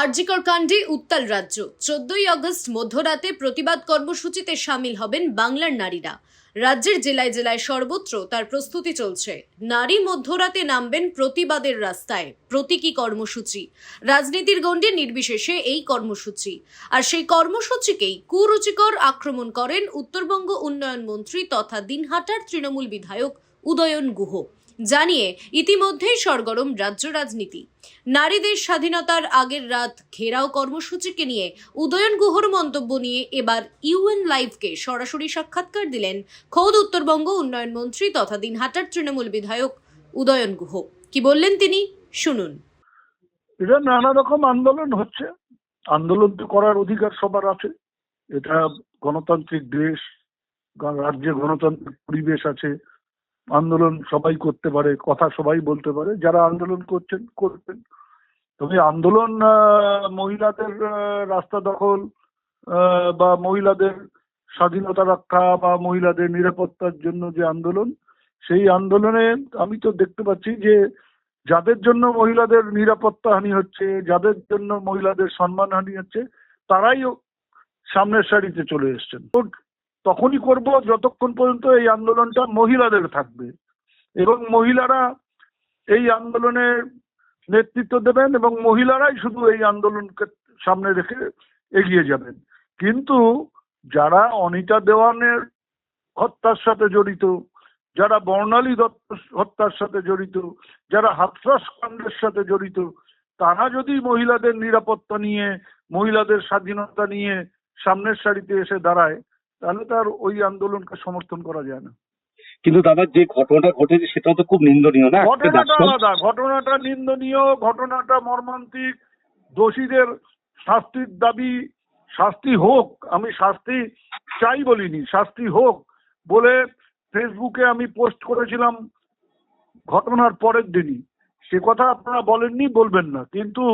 আরজিকর কাণ্ডে উত্তাল রাজ্য। চোদ্দই আগস্ট মধ্যরাতে প্রতিবাদ কর্মসূচিতে সামিল হবেন বাংলার নারীরা। রাজ্যের জেলায় জেলায় সর্বত্র তার প্রস্তুতি চলছে। নারী মধ্যরাতে নামবেন প্রতিবাদের রাস্তায়। প্রতীকী কর্মসূচি। রাজনীতির গণ্ডে নির্বিশেষে এই কর্মসূচি। আর সেই কর্মসূচিকেই কুরুচিকর আক্রমণ করেন উত্তরবঙ্গ উন্নয়ন মন্ত্রী তথা দিনহাটার তৃণমূল বিধায়ক উদয়ন গুহ, জানিয়ে ইতিমধ্যেই সরগরম রাজ্য রাজনীতি। নারীদের স্বাধীনতার আগের রাত ঘেরাও কর্মসূচিকে নিয়ে উদয়ন গুহর মন্তব্য নিয়ে এবার ইউএন লাইভকে সরাসরি সাক্ষাৎকার দিলেন খোদ উত্তরবঙ্গ উন্নয়ন মন্ত্রী তথা দিনহাটার তৃণমূল বিধায়ক উদয়ন গুহ। কি বললেন তিনি? শুনুন। এটা নানা রকম আন্দোলন হচ্ছে। আন্দোলন তো করার অধিকার সবার আছে। এটা গণতান্ত্রিক দেশ রাজ্যে গণতান্ত্রিক পরিবেশ আছে। আন্দোলন সবাই করতে পারে, কথা সবাই বলতে পারে, যারা আন্দোলন করছেন, করবেন। তবে আন্দোলন মহিলাদের রাস্তা দখল বা মহিলাদের স্বাধীনতা রক্ষা বা মহিলাদের নিরাপত্তার জন্য যে আন্দোলন, সেই আন্দোলনে আমি তো দেখতে পাচ্ছি যে যাদের জন্য মহিলাদের নিরাপত্তা হানি হচ্ছে, যাদের জন্য মহিলাদের সম্মান হানি হচ্ছে, তারাই সামনের সারিতে চলে এসছেন। তখনই করব যতক্ষণ পর্যন্ত এই আন্দোলনটা মহিলাদের থাকবে। এবং মহিলারা এই আন্দোলনের নেতৃত্ব দেবেন এবং মহিলারাই শুধু এই আন্দোলনকে সামনে রেখে এগিয়ে যাবেন। কিন্তু যারা অনিতা দেওয়ানের হত্যার সাথে জড়িত, যারা বর্ণালী দত্ত হত্যার সাথে জড়িত, যারা হাতরাস কাণ্ডের সাথে জড়িত, তারা যদি মহিলাদের নিরাপত্তা নিয়ে, মহিলাদের স্বাধীনতা নিয়ে সামনের সারিতে এসে দাঁড়ায় তাহলে তার ওই আন্দোলনকে সমর্থন করা যায় না। কিন্তু দাদা যে ঘটনাটা ঘটেছে সেটাও তো খুব নিন্দনীয় না? ঘটনাটা আলাদা ঘটনাটা নিন্দনীয় ঘটনাটা মর্মান্তিক দোষীদের শাস্তির দাবি শাস্তি হোক আমি শাস্তি চাই বলিনি শাস্তি হোক বলে ফেসবুকে আমি পোস্ট করেছিলাম ঘটনার পরের দিনই। সে কথা আপনারা বলেননি বলবেন না। কিন্তু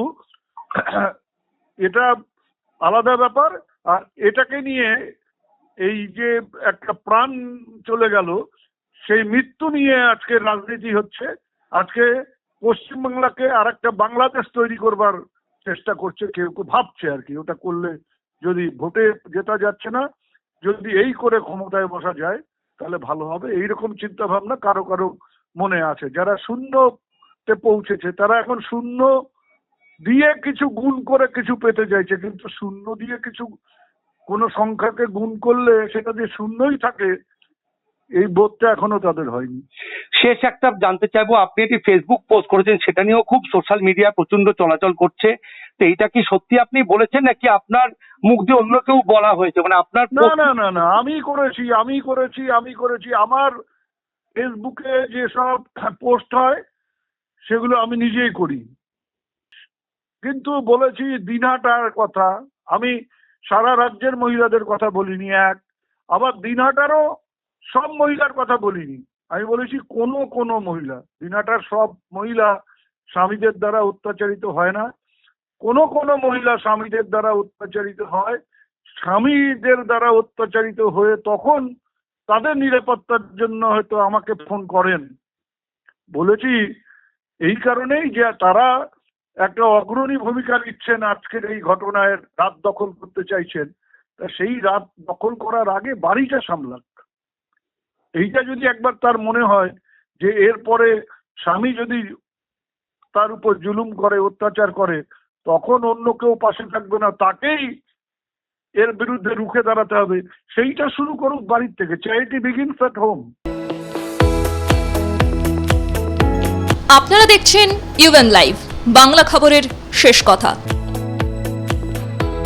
এটা আলাদা ব্যাপার আর এটাকে নিয়ে এই যে একটা প্রাণ চলে গেল, সেই মৃত্যু নিয়ে আজকে রাজনীতি হচ্ছে। আজকে পশ্চিমবাংলাকে আর একটা বাংলাদেশ তৈরি করবার চেষ্টা করছে, কেউ কেউ ভাবছে আর কি, ওটা করলে যদি ভোটে জেতা যাচ্ছে না, যদি এই করে ক্ষমতায় বসা যায়, তাহলে ভালো হবে। এইরকম চিন্তা ভাবনা কারও কারও মনে আছে। যারা শূন্যতে পৌঁছেছে, তারা এখন শূন্য দিয়ে কিছু গুণ করে কিছু পেতে চাইছে, কিন্তু শূন্য দিয়ে কিছু কোনো সংখ্যাকে গুণ করলে সেটা যে শূন্যই থাকে এই বোধটা এখনও তাদের হয়নি। শেষ একটা জানতে চাইব আপনি একটি ফেসবুক পোস্ট করেছেন সেটা নিয়েও খুব সোশ্যাল মিডিয়া প্রচণ্ড চলাচল করছে। তো এইটা কি সত্যি আপনি বলেছেন নাকি আপনার মুখ দিয়ে অন্য কেউ বলা হয়েছে? মানে আপনার না না না না আমি করেছি আমি করেছি আমি করেছি। আমার ফেসবুকে যেসব পোস্ট হয় সেগুলো আমি নিজেই করি। কিন্তু বলেছি দিনহাটার কথা। আমি সারা রাজ্যের মহিলাদের কথা বলিনি এক, আবার দিনহাটারও সব মহিলার কথা বলিনি। আমি বলেছি, কোনো কোনো মহিলা, দিনহাটার সব মহিলা স্বামীদের দ্বারা অত্যাচারিত হয় না। কোনো কোনো মহিলা স্বামীদের দ্বারা অত্যাচারিত হয়। স্বামীদের দ্বারা অত্যাচারিত হয়ে তখন তাদের নিরাপত্তার জন্য হয়তো আমাকে ফোন করেন। বলেছি, এই কারণেই যে তারা একটা অগ্রণী ভূমিকা নিচ্ছেন আজকের এই ঘটনায়, রাত দখল করতে চাইছেন। তা সেই রাত দখল করার আগে বাড়িটা সামলাক। এইটা যদি একবার তার মনে হয় যে এরপরে স্বামী যদি তার উপর জুলুম করে, অত্যাচার করে, তখন অন্য কেউ পাশে থাকবে না। তাকেই এর বিরুদ্ধে রুখে দাঁড়াতে হবে। সেইটা শুরু করুক বাড়ির থেকে। চ্যারিটি বিগিনস অ্যাট হোম আপনারা দেখছেন ইউএন লাইভ বাংলা খবরের শেষ কথা।